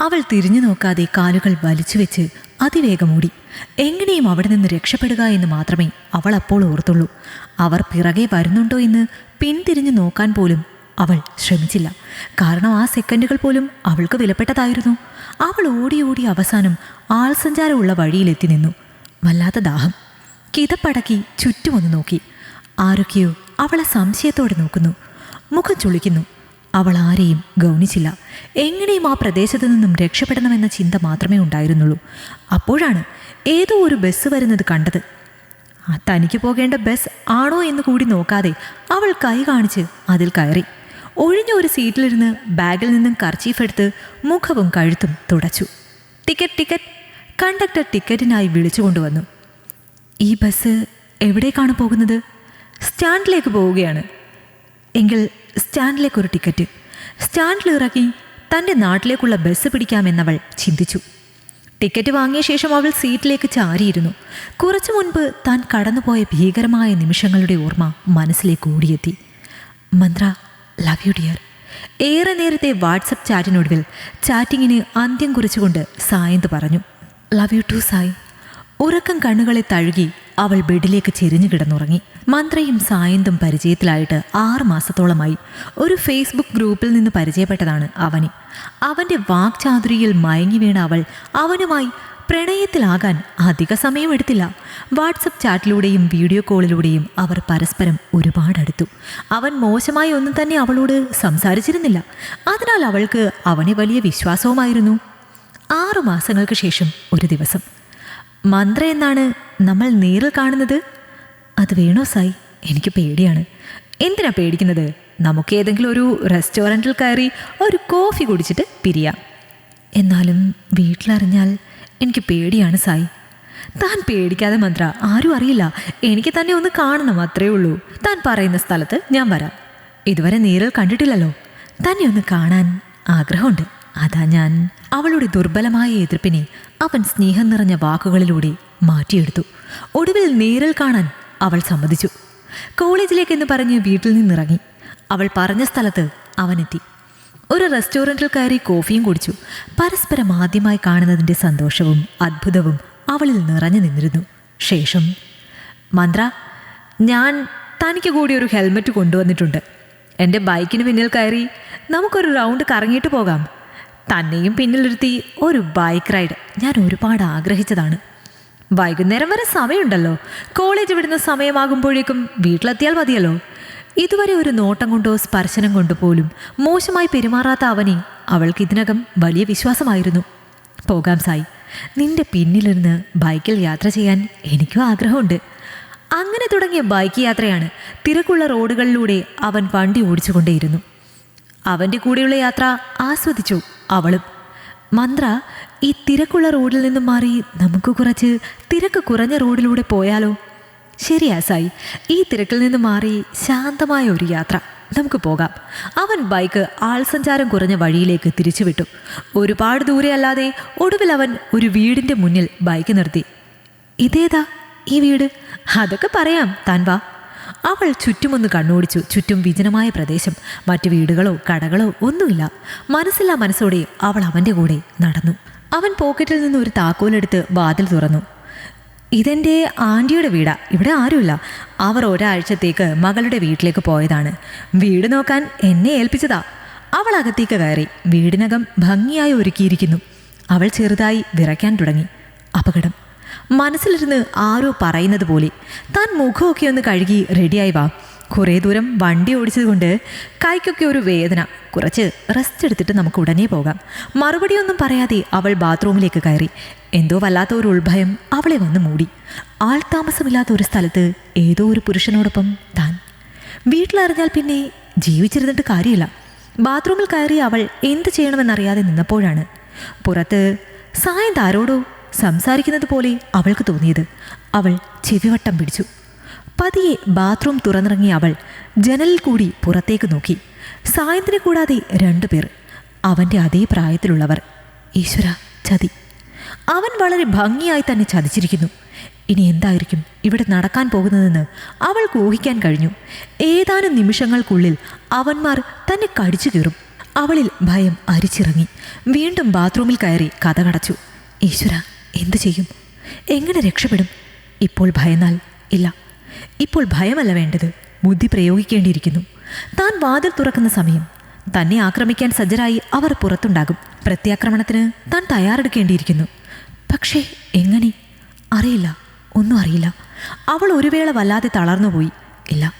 അവൾ തിരിഞ്ഞു നോക്കാതെ കാലുകൾ വലിച്ചു വെച്ച് അതിവേഗം ഓടി എങ്ങനെയും അവിടെ നിന്ന് രക്ഷപ്പെടുക എന്ന് മാത്രമേ അവൾ അപ്പോൾ ഓർത്തുള്ളൂ. അവർ പിറകെ വരുന്നുണ്ടോ എന്ന് പിന്തിരിഞ്ഞു നോക്കാൻ പോലും അവൾ ശ്രമിച്ചില്ല. കാരണം ആ സെക്കൻഡുകൾ പോലും അവൾക്ക് വിലപ്പെട്ടതായിരുന്നു. അവൾ ഓടി ഓടി അവസാനം ആൾസഞ്ചാരമുള്ള വഴിയിലെത്തി നിന്നു. വല്ലാത്ത ദാഹം. കിതപ്പടക്കി ചുറ്റുമൊന്ന് നോക്കി. ആരൊക്കെയോ അവളെ സംശയത്തോടെ നോക്കുന്നു. മുഖം ചുളിക്കുന്നു. അവൾ ആരെയും ഗൗനിച്ചില്ല. എങ്ങനെയും ആ പ്രദേശത്തു നിന്നും രക്ഷപ്പെടണമെന്ന ചിന്ത മാത്രമേ ഉണ്ടായിരുന്നുള്ളൂ. അപ്പോഴാണ് ഏതോ ഒരു ബസ് വരുന്നത് കണ്ടത്. ആ തനിക്ക് പോകേണ്ട ബസ് ആണോ എന്ന് കൂടി നോക്കാതെ അവൾ കൈ കാണിച്ച് അതിൽ കയറി. ഒഴിഞ്ഞ ഒരു സീറ്റിലിരുന്ന് ബാഗിൽ നിന്നും കർച്ചീഫ് എടുത്ത് മുഖവും കഴുത്തും തുടച്ചു. Ticket ticket. കണ്ടക്ടർ ടിക്കറ്റിനായി വിളിച്ചു കൊണ്ടുവന്നു. ഈ ബസ് എവിടേക്കാണ് പോകുന്നത്? സ്റ്റാൻഡിലേക്ക് പോവുകയാണ്. എങ്കിൽ സ്റ്റാൻഡിലേക്ക് ഒരു ടിക്കറ്റ്. സ്റ്റാൻഡിൽ ഇറക്കി തന്റെ നാട്ടിലേക്കുള്ള ബസ് പിടിക്കാമെന്നവൾ ചിന്തിച്ചു. ടിക്കറ്റ് വാങ്ങിയ ശേഷം അവൾ സീറ്റിലേക്ക് ചാരിയിരുന്നു. കുറച്ചു മുൻപ് താൻ കടന്നുപോയ ഭീകരമായ നിമിഷങ്ങളുടെ ഓർമ്മ മനസ്സിലേക്ക് ഓടിയെത്തി. Manthra love you dear. ഏറെ നേരത്തെ വാട്സപ്പ് ചാറ്റിനൊടുവിൽ ചാറ്റിങ്ങിന് അന്ത്യം കുറിച്ചുകൊണ്ട് സായന്ത് പറഞ്ഞു ലവ് യു ടു സായ്. ഉറക്കം കണ്ണുകളെ തഴുകി അവൾ ബെഡിലേക്ക് ചെരിഞ്ഞു കിടന്നുറങ്ങി. മന്ത്രയും സായന്തും പരിചയത്തിലായിട്ട് ആറ് മാസത്തോളമായി. ഒരു ഫേസ്ബുക്ക് ഗ്രൂപ്പിൽ നിന്ന് പരിചയപ്പെട്ടതാണ് അവനി. അവന്റെ വാക്ചാതുരിയിൽ മയങ്ങി വീണ അവൾ അവനുമായി പ്രണയത്തിലാകാൻ അധിക സമയമെടുത്തില്ല. വാട്സപ്പ് ചാറ്റിലൂടെയും വീഡിയോ കോളിലൂടെയും അവർ പരസ്പരം ഒരുപാട് അടുത്തു അവൻ മോശമായി ഒന്നും തന്നെ അവളോട് സംസാരിച്ചിരുന്നില്ല. അതിനാൽ അവൾക്ക് അവനെ വലിയ വിശ്വാസവുമായിരുന്നു. ആറു മാസങ്ങൾക്ക് ശേഷം ഒരു ദിവസം മന്ത്ര എന്നാണ് നമ്മൾ നേരിൽ കാണുന്നത്? അത് വേണോ സായി? എനിക്ക് പേടിയാണ്. എന്തിനാ പേടിക്കുന്നത്? നമുക്ക് ഏതെങ്കിലും ഒരു റെസ്റ്റോറന്റിൽ കയറി ഒരു കോഫി കുടിച്ചിട്ട് പിരിയാം. എന്നാലും വീട്ടിലറിഞ്ഞാൽ എനിക്ക് പേടിയാണ് സായി. താൻ പേടിക്കാതെ മന്ത്ര ആരും അറിയില്ല. എനിക്ക് തന്നെ ഒന്ന് കാണണം അത്രേ ഉള്ളൂ. താൻ പറയുന്ന സ്ഥലത്ത് ഞാൻ വരാം. ഇതുവരെ നേരിൽ കണ്ടിട്ടില്ലല്ലോ. തന്നെ ഒന്ന് കാണാൻ ആഗ്രഹമുണ്ട്. അതാ ഞാൻ അവളുടെ ദുർബലമായ എതിർപ്പിനെ അവൻ സ്നേഹം നിറഞ്ഞ വാക്കുകളിലൂടെ മാറ്റിയെടുത്തു. ഒടുവിൽ നേരിൽ കാണാൻ അവൾ സമ്മതിച്ചു. കോളേജിലേക്കെന്ന് പറഞ്ഞ് വീട്ടിൽ നിന്നിറങ്ങി. അവൾ പറഞ്ഞ സ്ഥലത്ത് അവനെത്തി. ഒരു റെസ്റ്റോറന്റിൽ കയറി കോഫിയും കുടിച്ചു. പരസ്പരം ആദ്യമായി കാണുന്നതിന്റെ സന്തോഷവും അത്ഭുതവും അവളിൽ നിറഞ്ഞു നിന്നിരുന്നു. ശേഷം മന്ത്ര ഞാൻ തനിക്ക് കൂടി ഒരു ഹെൽമെറ്റ് കൊണ്ടുവന്നിട്ടുണ്ട്. എന്റെ ബൈക്കിന് പിന്നിൽ കയറി നമുക്കൊരു റൗണ്ട് കറങ്ങിയിട്ട് പോകാം. തന്നെയും പിന്നിലിരുത്തി ഒരു ബൈക്ക് റൈഡ്. ഞാൻ ഒരുപാട് ആഗ്രഹിച്ചതാണ്. വൈകുന്നേരം വരെ സമയമുണ്ടല്ലോ. കോളേജ് വിടുന്ന സമയമാകുമ്പോഴേക്കും വീട്ടിലെത്തിയാൽ മതിയല്ലോ. ഇതുവരെ ഒരു നോട്ടം കൊണ്ടോ സ്പർശനം കൊണ്ടോ പോലും മോശമായി പെരുമാറാത്ത അവനെ അവൾക്ക് ഇതിനകം വലിയ വിശ്വാസമായിരുന്നു. പോകാം സായി. നിന്റെ പിന്നിലിരുന്ന് ബൈക്കിൽ യാത്ര ചെയ്യാൻ എനിക്കും ആഗ്രഹമുണ്ട്. അങ്ങനെ തുടങ്ങിയ ബൈക്ക് യാത്രയാണ് തിരക്കുള്ള റോഡുകളിലൂടെ അവൻ വണ്ടി ഓടിച്ചുകൊണ്ടേയിരുന്നു. അവന്റെ കൂടെയുള്ള യാത്ര ആസ്വദിച്ചു. അവളും മന്ത്ര ഈ തിരക്കുള്ള റോഡിൽ നിന്നും മാറി നമുക്ക് കുറച്ച് തിരക്ക് കുറഞ്ഞ റോഡിലൂടെ പോയാലോ? ശരിയാ സായി. ഈ തിരക്കിൽ നിന്ന് മാറി ശാന്തമായ ഒരു യാത്ര. നമുക്ക് പോകാം. അവൻ ബൈക്ക് ആൾസഞ്ചാരം കുറഞ്ഞ വഴിയിലേക്ക് തിരിച്ചുവിട്ടു. ഒരുപാട് ദൂരെ അല്ലാതെ ഒടുവിൽ അവൻ ഒരു വീടിന്റെ മുന്നിൽ ബൈക്ക് നിർത്തി. ഇതേതാ ഈ വീട്? അതൊക്കെ പറയാം. താൻ വാ. അവൾ ചുറ്റുമൊന്ന് കണ്ണോടിച്ചു. ചുറ്റും വിജനമായ പ്രദേശം. മറ്റു വീടുകളോ കടകളോ ഒന്നുമില്ല. മനസ്സില്ലാ മനസ്സോടെ അവൾ അവന്റെ കൂടെ നടന്നു. അവൻ പോക്കറ്റിൽ നിന്ന് ഒരു താക്കോലെടുത്ത് വാതിൽ തുറന്നു. ഇതെന്റെ ആന്റിയുടെ വീടാ. ഇവിടെ ആരുമില്ല. അവർ ഒരാഴ്ചത്തേക്ക് മകളുടെ വീട്ടിലേക്ക് പോയതാണ്. വീട് നോക്കാൻ എന്നെ ഏൽപ്പിച്ചതാ. അവൾ അകത്തേക്ക് കയറി. വീടിനകം ഭംഗിയായി ഒരുക്കിയിരിക്കുന്നു. അവൾ ചെറുതായി വിറയ്ക്കാൻ തുടങ്ങി. അപകടം. മനസ്സിലിരുന്ന് ആരോ പറയുന്നത് പോലെ. താൻ മുഖമൊക്കെ ഒന്ന് കഴുകി റെഡിയായി വാ. കുറേ ദൂരം വണ്ടി ഓടിച്ചതുകൊണ്ട് കൈക്കൊക്കെ ഒരു വേദന. കുറച്ച് റെസ്റ്റ് എടുത്തിട്ട് നമുക്ക് ഉടനെ പോകാം. മറുപടിയൊന്നും പറയാതെ അവൾ ബാത്റൂമിലേക്ക് കയറി. എന്തോ വല്ലാത്ത ഒരു ഉൾഭയം അവളെ വന്ന് മൂടി. ആൾ താമസമില്ലാത്ത ഒരു സ്ഥലത്ത് ഏതോ ഒരു പുരുഷനോടൊപ്പം താൻ. വീട്ടിലറിഞ്ഞാൽ പിന്നെ ജീവിച്ചിരുന്നിട്ട് കാര്യമില്ല. ബാത്റൂമിൽ കയറി അവൾ എന്ത് ചെയ്യണമെന്നറിയാതെ നിന്നപ്പോഴാണ്. പുറത്ത് സായം ആരോടോ സംസാരിക്കുന്നത് പോലെ അവൾക്ക് തോന്നിയത്. അവൾ ചെവിവട്ടം പിടിച്ചു. പതിയെ ബാത്റൂം തുറന്നിറങ്ങിയ അവൾ ജനലിൽ കൂടി പുറത്തേക്ക് നോക്കി. സായന്തിനെ കൂടാതെ രണ്ടുപേർ അവന്റെ അതേ പ്രായത്തിലുള്ളവർ. ഈശ്വര ചതി. അവൻ വളരെ ഭംഗിയായി തന്നെ ചതിച്ചിരിക്കുന്നു. ഇനി എന്തായിരിക്കും ഇവിടെ നടക്കാൻ പോകുന്നതെന്ന് അവൾക്ക് ഊഹിക്കാൻ കഴിഞ്ഞു. ഏതാനും നിമിഷങ്ങൾക്കുള്ളിൽ അവന്മാർ തന്നെ കടിച്ചു കീറും. അവളിൽ ഭയം അരിച്ചിറങ്ങി. വീണ്ടും ബാത്റൂമിൽ കയറി കഥ കടച്ചു. ഈശ്വര എന്തു ചെയ്യും? എങ്ങനെ രക്ഷപ്പെടും? ഇപ്പോൾ ഭയന്നാൽ ഇല്ല. ഇപ്പോൾ ഭയമല്ല വേണ്ടത്. ബുദ്ധി പ്രയോഗിക്കേണ്ടിയിരിക്കുന്നു. താൻ വാതിൽ തുറക്കുന്ന സമയം. തന്നെ ആക്രമിക്കാൻ സജ്ജരായി അവർ പുറത്തുണ്ടാകും. പ്രത്യാക്രമണത്തിന് താൻ തയ്യാറെടുക്കേണ്ടിയിരിക്കുന്നു. പക്ഷേ എങ്ങനെ? അറിയില്ല. ഒന്നും അറിയില്ല. അവൾ ഒരു വേള വല്ലാതെ തളർന്നുപോയി. ഇല്ല.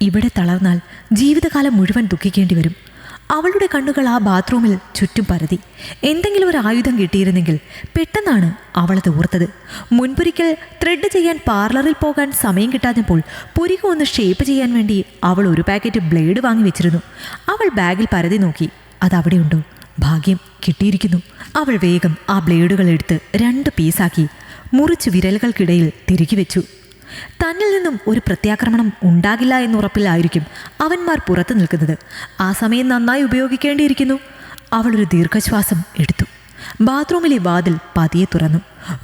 ഇവിടെ തളർന്നാൽ ജീവിതകാലം മുഴുവൻ ദുഃഖിക്കേണ്ടി വരും. അവളുടെ കണ്ണുകൾ ആ ബാത്റൂമിൽ ചുറ്റും പരതി. എന്തെങ്കിലും ഒരു ആയുധം കിട്ടിയിരുന്നെങ്കിൽ പെട്ടെന്നാണ് അവളത് ഓർത്തത് മുൻപൊരിക്കൽ ത്രെഡ് ചെയ്യാൻ പാർലറിൽ പോകാൻ സമയം കിട്ടാഞ്ഞപ്പോൾ പുരികം ഒന്ന് ഷേപ്പ് ചെയ്യാൻ വേണ്ടി അവൾ ഒരു പാക്കറ്റ് ബ്ലേഡ് വാങ്ങി വെച്ചിരുന്നു. അവൾ ബാഗിൽ പരതി നോക്കി. അതവിടെയുണ്ടോ ഭാഗ്യം കിട്ടിയിരിക്കുന്നു. അവൾ വേഗം ആ ബ്ലേഡുകൾ എടുത്ത് രണ്ട് പീസാക്കി മുറിച്ച് വിരലുകൾക്കിടയിൽ തിരികെ വെച്ചു. തന്നിൽ നിന്നും ഒരു പ്രത്യാക്രമണം ഉണ്ടാകില്ല എന്നുറപ്പിലായിരിക്കും അവന്മാർ പുറത്തു നിൽക്കുന്നത്. ആ സമയം നന്നായി ഉപയോഗിക്കേണ്ടിയിരിക്കുന്നു. അവളൊരു ദീർഘശ്വാസം എടുത്തു. ബാത്റൂമിലെ വാതിൽ പതിയെ തുറന്നു.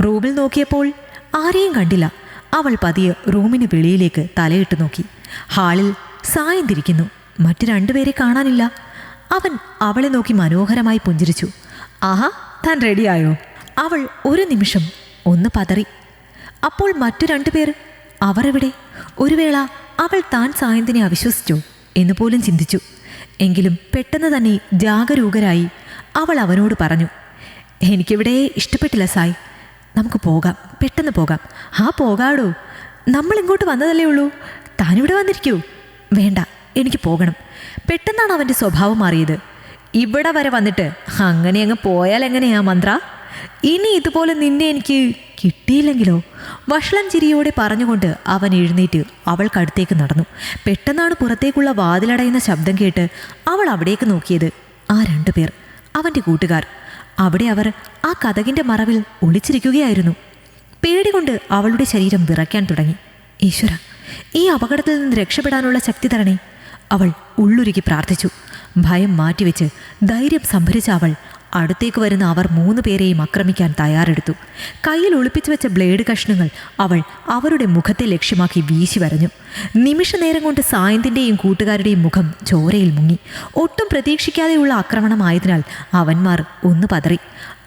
റൂമിൽ നോക്കിയപ്പോൾ ആരെയും കണ്ടില്ല. അവൾ പതിയെ റൂമിന് വെളിയിലേക്ക് തലയിട്ട് നോക്കി. ഹാളിൽ സായം തിരിക്കുന്നു. മറ്റു രണ്ടുപേരെ കാണാനില്ല. അവൻ അവളെ നോക്കി മനോഹരമായി പുഞ്ചിരിച്ചു. ആഹാ താൻ റെഡിയായോ? അവൾ ഒരു നിമിഷം ഒന്ന് പതറി. അപ്പോൾ മറ്റു രണ്ടുപേർ? അവർ എവിടെ ഒരു വേള അവൾ താൻ സായന്തിനെ അവിശ്വസിച്ചോ എന്ന് പോലും ചിന്തിച്ചു. എങ്കിലും പെട്ടെന്ന് തന്നെ ജാഗരൂകരായി അവൾ അവനോട് പറഞ്ഞു എനിക്കിവിടെ ഇഷ്ടപ്പെട്ടില്ല സായ്. നമുക്ക് പോകാം. പെട്ടെന്ന് പോകാം. ആ പോകാടോ. നമ്മൾ ഇങ്ങോട്ട് വന്നതല്ലേ ഉള്ളൂ. താനിവിടെ വന്നിരിക്കൂ. വേണ്ട എനിക്ക് പോകണം. പെട്ടെന്നാണ് അവന്റെ സ്വഭാവം മാറിയത്. ഇവിടെ വരെ വന്നിട്ട് അങ്ങനെ അങ്ങ് പോയാൽ എങ്ങനെയാ മന്ത്ര? ഇനി ഇതുപോലെ നിന്നെ എനിക്ക് കിട്ടിയില്ലെങ്കിലോ? വഷളം ചിരിയോടെ പറഞ്ഞുകൊണ്ട് അവൻ എഴുന്നേറ്റ് അവൾക്കടുത്തേക്ക് നടന്നു. പെട്ടെന്നാണ് പുറത്തേക്കുള്ള വാതിലടയുന്ന ശബ്ദം കേട്ട് അവൾ അവിടേക്ക് നോക്കിയത് ആ രണ്ടുപേർ അവന്റെ കൂട്ടുകാർ. അവിടെ അവർ ആ കഥകിന്റെ മറവിൽ ഒളിച്ചിരിക്കുകയായിരുന്നു. പേടികൊണ്ട് അവളുടെ ശരീരം വിറയ്ക്കാൻ തുടങ്ങി. ഈശ്വര ഈ അപകടത്തിൽ നിന്ന് രക്ഷപ്പെടാനുള്ള ശക്തി തരണേ. അവൾ ഉള്ളുരുക്കി പ്രാർത്ഥിച്ചു. ഭയം മാറ്റിവെച്ച് ധൈര്യം സംഭരിച്ച അവൾ അടുത്തേക്ക് വരുന്ന അവർ മൂന്ന് പേരെയും ആക്രമിക്കാൻ തയ്യാറെടുത്തു. കയ്യിൽ ഒളിപ്പിച്ചു വെച്ച ബ്ലേഡ് കഷ്ണങ്ങൾ അവൾ അവരുടെ മുഖത്തെ ലക്ഷ്യമാക്കി വീശി വരഞ്ഞു. നിമിഷ നേരം കൊണ്ട് സായന്തിന്റെയും കൂട്ടുകാരുടെയും മുഖം ചോരയിൽ മുങ്ങി. ഒട്ടും പ്രതീക്ഷിക്കാതെയുള്ള ആക്രമണമായതിനാൽ അവന്മാർ ഒന്ന് പതറി.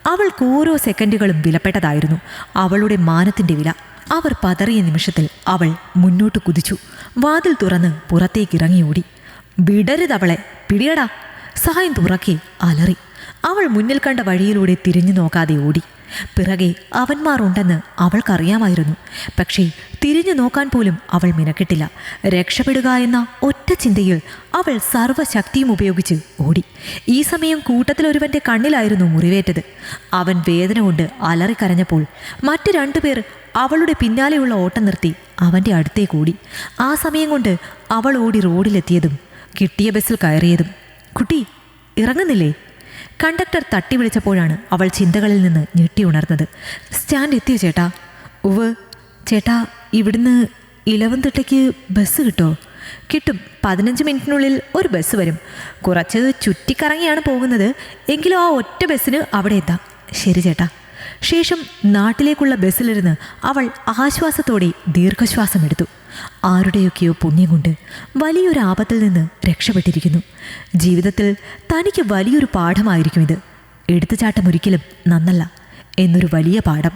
അവൾക്ക് ഓരോ സെക്കൻഡുകളും വിലപ്പെട്ടതായിരുന്നു. അവളുടെ മാനത്തിന്റെ വില. അവർ പതറിയ നിമിഷത്തിൽ അവൾ മുന്നോട്ട് കുതിച്ചു. വാതിൽ തുറന്ന് പുറത്തേക്ക് ഇറങ്ങി ഓടി വിടരുതവളെ പിടിയടാ. സഹായം തുറക്കി അലറി. അവൾ മുന്നിൽ കണ്ട വഴിയിലൂടെ തിരിഞ്ഞു നോക്കാതെ ഓടി. പിറകെ അവന്മാർ ഉണ്ടെന്ന് അവൾക്കറിയാമായിരുന്നു. പക്ഷേ തിരിഞ്ഞു നോക്കാൻ പോലും അവൾ മിനക്കെട്ടില്ല. രക്ഷപ്പെടുക എന്ന ഒറ്റ ചിന്തയിൽ അവൾ സർവശക്തിയും ഉപയോഗിച്ച് ഓടി. ഈ സമയം കൂട്ടത്തിലൊരുവന്റെ കണ്ണിലായിരുന്നു മുറിവേറ്റത്. അവൻ വേദന കൊണ്ട് അലറിക്കരഞ്ഞപ്പോൾ മറ്റു രണ്ടുപേർ അവളുടെ പിന്നാലെയുള്ള ഓട്ടം നിർത്തി അവന്റെ അടുത്തേക്ക് ഓടി. ആ സമയം കൊണ്ട് അവൾ ഓടി റോഡിലെത്തിയതും കിട്ടിയ ബസ്സിൽ കയറിയതും. കുട്ടി ഇറങ്ങുന്നില്ലേ? കണ്ടക്ടർ തട്ടി വിളിച്ചപ്പോഴാണ് അവൾ ചിന്തകളിൽ നിന്ന് ഞെട്ടി ഉണർന്നത്. സ്റ്റാൻഡ് എത്തിയോ ചേട്ടാ? ഉവ് ചേട്ടാ ഇവിടുന്ന് ഇലവൻതിട്ടയ്ക്ക് ബസ് കിട്ടോ? കിട്ടും. പതിനഞ്ച് മിനിറ്റിനുള്ളിൽ ഒരു ബസ് വരും. കുറച്ച് ചുറ്റിക്കറങ്ങിയാണ് പോകുന്നത്. എങ്കിലും ആ ഒറ്റ ബസ്സിന് അവിടെ എത്താം. ശരി ചേട്ടാ. ശേഷം നാട്ടിലേക്കുള്ള ബസ്സിലിരുന്ന് അവൾ ആശ്വാസത്തോടെ ദീർഘശ്വാസമെടുത്തു ആരുടെയൊക്കെയോ പുണ്യം കൊണ്ട് വലിയൊരു ആപത്തിൽ നിന്ന് രക്ഷപ്പെട്ടിരിക്കുന്നു. ജീവിതത്തിൽ തനിക്ക് വലിയൊരു പാഠമായിരിക്കും ഇത്. എടുത്തുചാട്ടം ഒരിക്കലും നന്നല്ല. എന്നൊരു വലിയ പാഠം.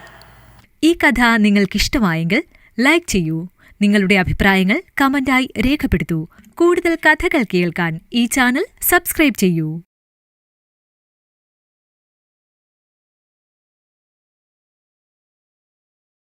ഈ കഥ നിങ്ങൾക്കിഷ്ടമായെങ്കിൽ ലൈക്ക് ചെയ്യൂ. നിങ്ങളുടെ അഭിപ്രായങ്ങൾ കമന്റായി രേഖപ്പെടുത്തൂ. കൂടുതൽ കഥകൾ കേൾക്കാൻ ഈ ചാനൽ സബ്സ്ക്രൈബ് ചെയ്യൂ.